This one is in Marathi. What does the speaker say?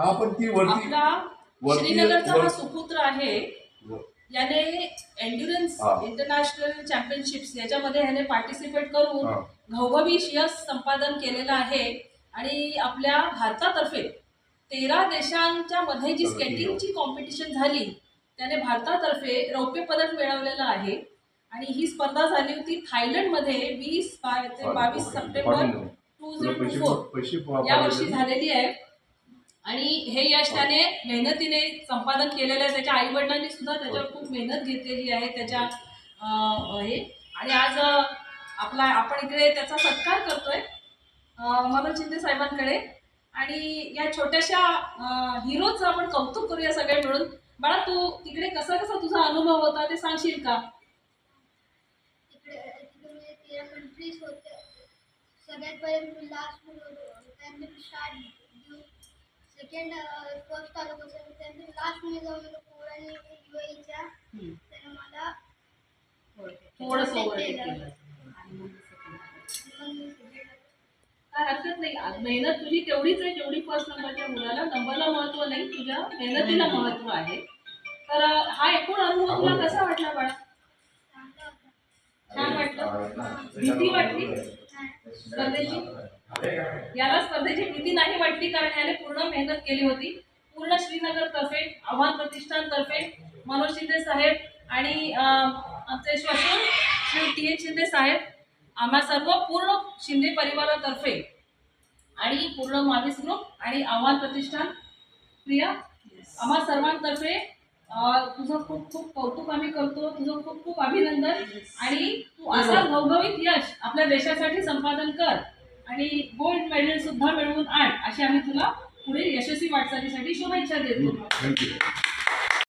हा पण ती वरती आपला वरती- श्रीनगरचा हा वर- सुपुत्र आहे. याने एन्ड्युरन्स हा. इंटरनॅशनल चॅम्पियनशिप्स याच्यामध्ये ह्याने पार्टिसिपेट करून हा. घवघवी यश संपादन केलेलं आहे. आणि आपल्या भारतातर्फे तेरा देशांच्या मध्ये जी स्केटिंगची कॉम्पिटिशन झाली त्याने भारतातर्फे रौप्य पदक मिळवलेलं आहे. आणि ही स्पर्धा झाली होती थायलंडमध्ये वीस बा- ते बावीस September two zero two four पैसे या वर्षी झालेली आहे. आणि हे यश त्याने मेहनतीने संपादन केलेलं आहे. त्याच्या आई वडिलांनी सुद्धा त्याच्यावर खूप मेहनत घेतलेली आहे. त्याच्या हे. आणि आज आपला आपण इकडे त्याचा सत्कार करतोय मनोज शिंदे साहेबांकडे. आणि या छोट्याशा हिरोचं आपण कौतुक करूया सगळे मिळून. बाळा तू तिकडे कसा कसा तुझा अनुभव होता ते सांगशील का? सगळ्यात पहिले सेकंड फर्स्ट आलो कसं त्यांनी लास्टमध्ये जाऊन पोरांनी हम्म. त्यानं मला थोडंसं overtake केलं. मग मी second आलो. काय हरकत नाही. आज मेहनत तुझी तेवढीच आहे जेवढी फर्स्ट नंबरच्या मुलाला. नंबरला महत्त्व नाही तुझ्या मेहनतीला महत्त्व आहे. तर अं, हा एकूण अनुभव तुला कसा वाटला बाळा? चांगला होता. छान वाटलं. भीती वाटली? स्पर्धेची याला स्पर्धेची भीती नाही वाटली कारण याने पूर्ण मेहनत केली होती. पूर्ण श्रीनगर तर्फे आव्हान प्रतिष्ठान तर्फे मनोज शिंदे साहेब आणि आमचे श्वसन श्री टी एच शिंदे साहेब आम्हा सर्व पूर्ण शिंदे परिवारातर्फे आणि पूर्ण माविस ग्रुप आणि आव्हान प्रतिष्ठान प्रिया आम्हा सर्वांतर्फे तुझं खूप खूप कौतुक आम्ही करतो तुझं खूप खूप अभिनंदन आणि तू असा घवघवीत यश आपल्या देशासाठी संपादन कर. आणि गोल्ड मेडल सुद्धा मिळवून आण अशी आम्ही तुला पुढे यशस्वी वाटचालीसाठी शुभेच्छा देतो. थँक्यू